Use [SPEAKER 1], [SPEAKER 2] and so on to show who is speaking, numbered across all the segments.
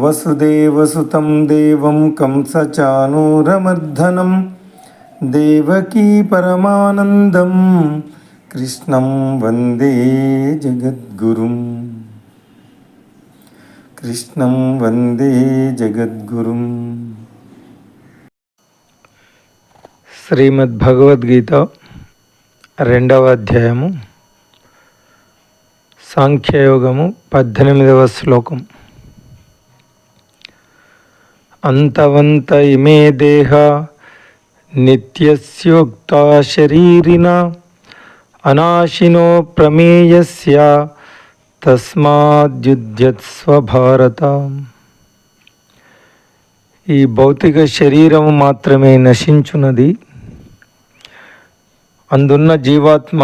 [SPEAKER 1] వసుదేవసుతం దేవం కంసచానూరమర్ధనం. దేవకీ పరమానందం కృష్ణం వందే జగద్గురుం. కృష్ణం వందే జగద్గురుం. శ్రీమద్ భగవద్గీత రెండవ అధ్యాయము. సాంఖ్యయోగము పద్దెనిమిదవ శ్లోకం. అంతవంత ఇమే దేహ నిత్యస్యోక్త శరీరిన అనాశినో ప్రమేయస్య తస్మాద్యుధ్యత్స్వ భారత ఈ భౌతిక శరీరము మాత్రమే నశించున్నది అందున్న జీవాత్మ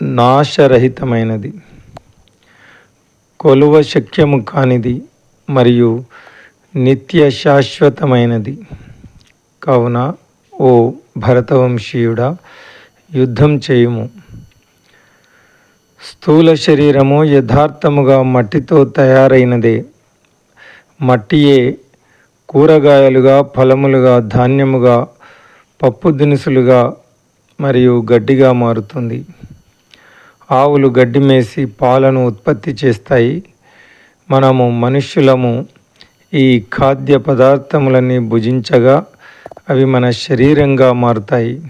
[SPEAKER 1] నాశరహితమైనది కొలువ శక్యము కానిది మరియు నిత్య శాశ్వతమైనది కావున ఓ భరతవంశీయుడా యుద్ధం చేయుము. స్థూల శరీరము యథార్థముగా మట్టితో తయారైనదే. మట్టియే కూరగాయలుగా ఫలములుగా ధాన్యముగా పప్పు దినుసులుగా మరియు గడ్డిగా మారుతుంది. ఆవులు గడ్డి మేసి పాలను ఉత్పత్తి చేస్తాయి. మనము మనుష్యులము ఈ ఖాద్య పదార్థములన్నీ భుజించగా అవి మన శరీరంగా మారుతాయి.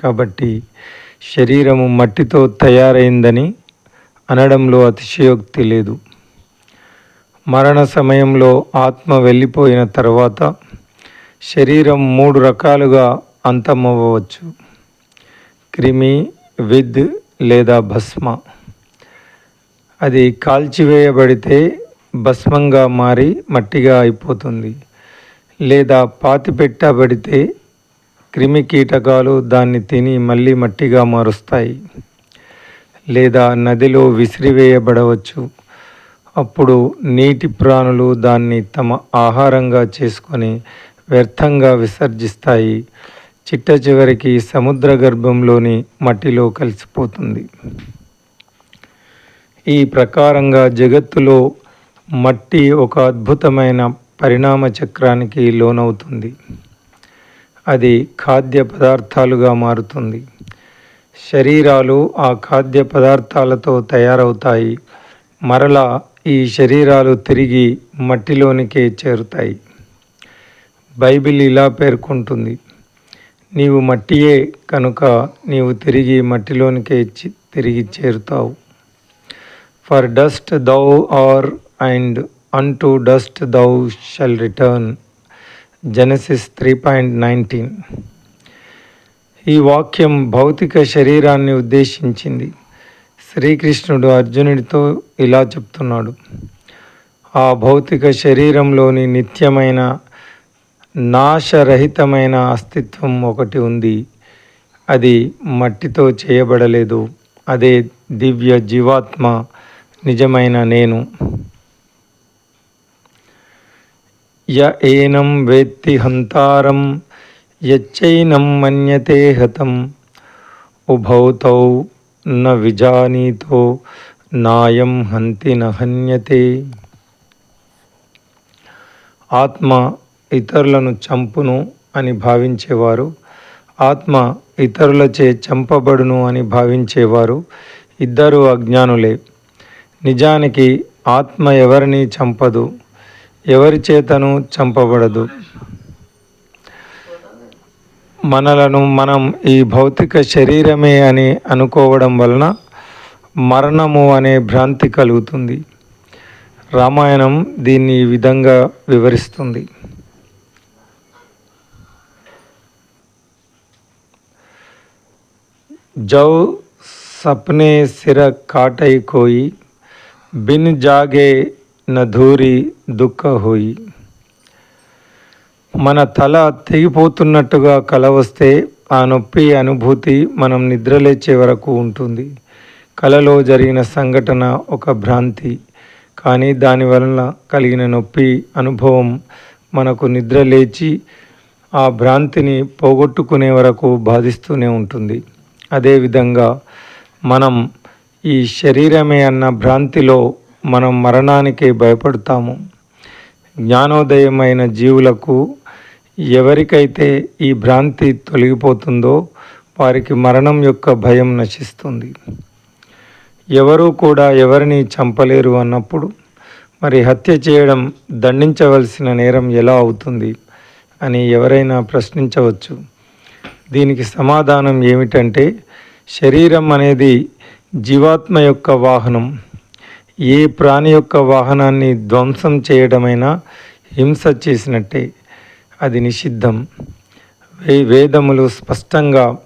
[SPEAKER 1] కాబట్టి శరీరము మట్టితో తయారైందని అనడంలో అతిశయోక్తి లేదు. మరణ సమయంలో ఆత్మ వెళ్ళిపోయిన తర్వాత శరీరం మూడు రకాలుగా అంతమవ్వవచ్చు. క్రిమి విద్ లేదా భస్మ. అది కాల్చివేయబడితే భస్మంగా మారి మట్టిగా అయిపోతుంది. లేదా పాతి పెట్టబడితే క్రిమి కీటకాలు దాన్ని తిని మళ్ళీ మట్టిగా మారుస్తాయి. లేదా నదిలో విసిరివేయబడవచ్చు. అప్పుడు నీటి ప్రాణులు దాన్ని తమ ఆహారంగా చేసుకొని వ్యర్థంగా విసర్జిస్తాయి. చిట్ట చివరికి సముద్ర గర్భంలోని మట్టిలో కలిసిపోతుంది. ఈ ప్రకారంగా జగత్తులో మట్టి ఒక అద్భుతమైన పరిణామ చక్రానికి లోనవుతుంది. అది ఖాద్య పదార్థాలుగా మారుతుంది. శరీరాలు ఆ ఖాద్య పదార్థాలతో తయారవుతాయి. మరలా ఈ శరీరాలు తిరిగి మట్టిలోనికే చేరుతాయి. బైబిల్ ఇలా పేర్కొంటుంది. నీవు మట్టియే కనుక నీవు తిరిగి మట్టిలోనికే తిరిగి చేరుతావు. For dust thou art and unto dust thou shalt return Genesis three point nineteen ఈ వాక్యం భౌతిక శరీరాన్ని ఉద్దేశించింది. శ్రీకృష్ణుడు అర్జునుడితో ఇలా చెప్తున్నాడు. ఆ భౌతిక శరీరంలోని నిత్యమైన నాశరహితమైన అస్తిత్వం ఒకటి ఉంది. అది మట్టితో చేయబడలేదు. అదే దివ్య జీవాత్మ నిజమైన నేను. య ఏనం వేత్తి హంతారం యచ్చైనం మన్యతే హతం. ఉభౌతౌ న విజానీతో నాయం హంతి నహన్యతే ఆత్మ ఇతరులను చంపును అని భావించేవారు ఆత్మ ఇతరులచే చంపబడును అని భావించేవారు ఇద్దరు అజ్ఞానులే. నిజానికి ఆత్మ ఎవరిని చంపదు? ఎవరి చేతను చంపబడదు. మనలను మనం ఈ భౌతిక శరీరమే అని అనుకోవడం వలన మరణము అనే భ్రాంతి కలుగుతుంది. రామాయణం దీన్ని ఈ విధంగా వివరిస్తుంది. జౌ సప్నే సిర కాటై కోయి బిన్ జాగే నధూరి దుఃఖ హోయి. మన తల తెగిపోతున్నట్టుగా కల వస్తే ఆ నొప్పి అనుభూతి మనం నిద్రలేచే వరకు ఉంటుంది. కలలో జరిగిన సంఘటన ఒక భ్రాంతి. కానీ దాని వలన కలిగిన నొప్పి అనుభవం మనకు నిద్ర లేచి ఆ భ్రాంతిని పోగొట్టుకునే వరకు బాధిస్తూనే ఉంటుంది. అదేవిధంగా మనం ఈ శరీరమే అన్న భ్రాంతిలో మనం మరణానికి భయపడతాము. జ్ఞానోదయమైన జీవులకు ఎవరికైతే ఈ భ్రాంతి తొలగిపోతుందో వారికి మరణం యొక్క భయం నశిస్తుంది. ఎవరూ కూడా ఎవరిని చంపలేరు అన్నప్పుడు మరి హత్య చేయడం దండించవలసిన నేరం ఎలా అవుతుంది అని ఎవరైనా ప్రశ్నించవచ్చు. దీనికి సమాధానం ఏమిటంటే శరీరం అనేది జీవాత్మ యొక్క వాహనం. ఏ ప్రాణి యొక్క వాహనాన్ని ధ్వంసం చేయడమైనా హింస చేసినట్టే. అది నిషిద్ధం. వే వేదములు స్పష్టంగా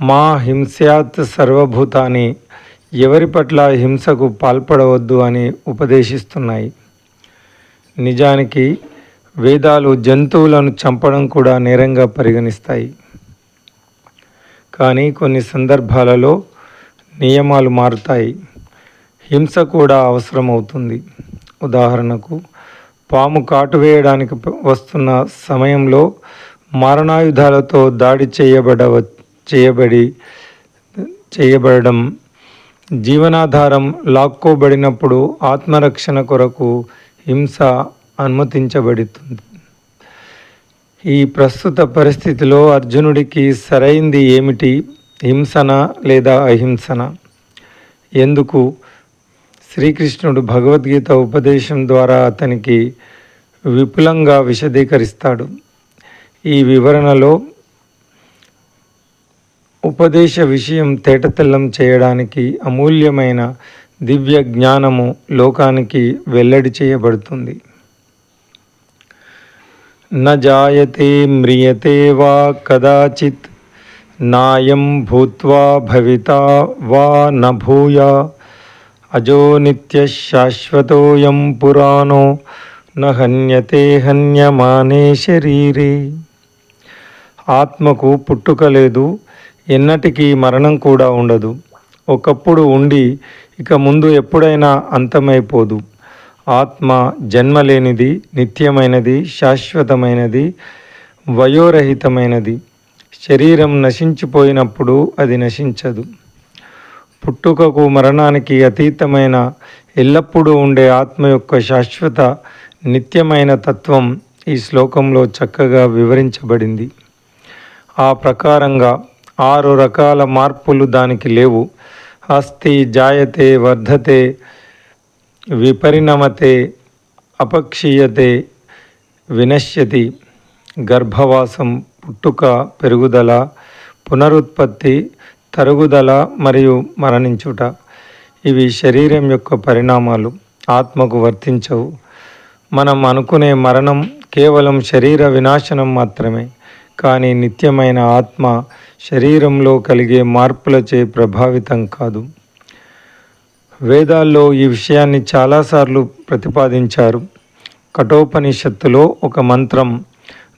[SPEAKER 1] మా హింస్యాత్ సర్వభూతాన్ని ఎవరి పట్ల హింసకు పాల్పడవద్దు అని ఉపదేశిస్తున్నాయి. నిజానికి వేదాలు జంతువులను చంపడం కూడా నేరంగా పరిగణిస్తాయి. కానీ కొన్ని సందర్భాలలో నియమాలు మారుతాయి. హింస కూడా అవసరమవుతుంది. ఉదాహరణకు పాము కాటు వేయడానికి వస్తున్న సమయంలో మారణాయుధాలతో దాడి చేయబడవ చేయబడి చేయబడడం జీవనాధారం లాక్కోబడినప్పుడు ఆత్మరక్షణ కొరకు హింస అనుమతించబడుతుంది. ఈ ప్రస్తుత పరిస్థితిలో అర్జునుడికి సరైంది ఏమిటి? హింసన లేదా అహింసన? ఎందుకు? శ్రీకృష్ణుడు భగవద్గీత ఉపదేశం ద్వారా అతనికి విపులంగా విశదీకరిస్తాడు. ఈ వివరణలో ఉపదేశ విషయం తేటతెల్లం చేయడానికి అమూల్యమైన దివ్య జ్ఞానము లోకానికి వెల్లడి చేయబడుతుంది. న జాయతే మ్రియతే వా కదాచిత్ నాయం భూత్వా భవిత వా న భూయా అజో నిత్య శాశ్వతోయం పురాణో నహన్యతే హన్యమానే శరీరే. ఆత్మకు పుట్టుక లేదు ఎన్నటికీ మరణం కూడా ఉండదు. ఒకప్పుడు ఉండి ఇక ముందు ఎప్పుడైనా అంతమైపోదు. ఆత్మ జన్మలేనిది నిత్యమైనది శాశ్వతమైనది వయోరహితమైనది. శరీరం నశించిపోయినప్పుడు అది నశించదు. పుట్టుకకు మరణానికి అతీతమైన ఎల్లప్పుడూ ఉండే ఆత్మ యొక్క శాశ్వత నిత్యమైన తత్వం ఈ శ్లోకంలో చక్కగా వివరించబడింది. ఆ ప్రకారంగా ఆరు రకాల మార్పులు దానికి లేవు. అస్థి జాయతే వర్ధతే విపరిణమతే అపక్షీయతే వినశ్యతి గర్భవాసం పుట్టుక పెరుగుదల పునరుత్పత్తి తరుగుదల మరియు మరణించుట. ఇవి శరీరం యొక్క పరిణామాలు. ఆత్మకు వర్తించవు. మనం అనుకునే మరణం కేవలం శరీర వినాశనం మాత్రమే. కానీ నిత్యమైన ఆత్మ శరీరంలో కలిగే మార్పులచే ప్రభావితం కాదు. వేదాల్లో ఈ విషయాన్ని చాలాసార్లు ప్రతిపాదించారు. కఠోపనిషత్తులో ఒక మంత్రం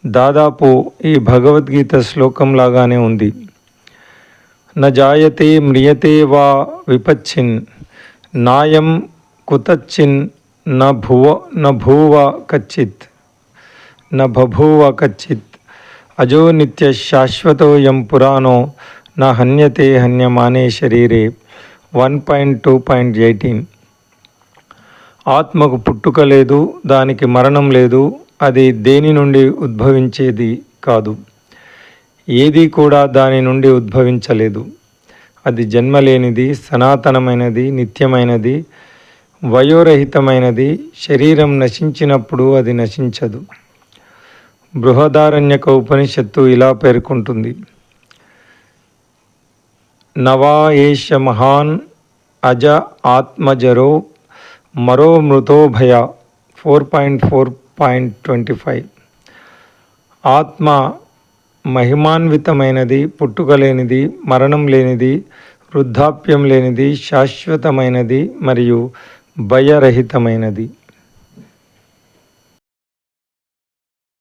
[SPEAKER 1] దాదాపు ఈ భగవద్గీత శ్లోకంలాగానే ఉంది. నజాయతే మ్రియతే వా విపచ్చిన్ నాయం కుతచ్చిన్ న భువ న భూవ కచ్చిత్ న బభూవ కచ్చిత్ అజో నిత్య శాశ్వతోయం పురాణో నా హన్యతే హన్యమానే శరీరే one point two point eighteen. ఆత్మకు పుట్టుక లేదు దానికి మరణం లేదు అది దేని నుండి ఉద్భవించేది కాదు. ఏది కూడా దాని నుండి ఉద్భవించలేదు. అది జన్మలేనిది సనాతనమైనది నిత్యమైనది వయోరహితమైనది శరీరం నశించినప్పుడు అది నశించదు. బృహదారణ్యక ఉపనిషత్తు ఇలా పేర్కొంటుంది. నవా ఏష మహాన్ అజ ఆత్మజరో మరో మృతోభయ four point four point twenty five. ఆత్మ మహిమాన్వితమైనది పుట్టుక లేనిది మరణం లేనిది వృద్ధాప్యం లేనిది శాశ్వతమైనది మరియు భయరహితమైనది.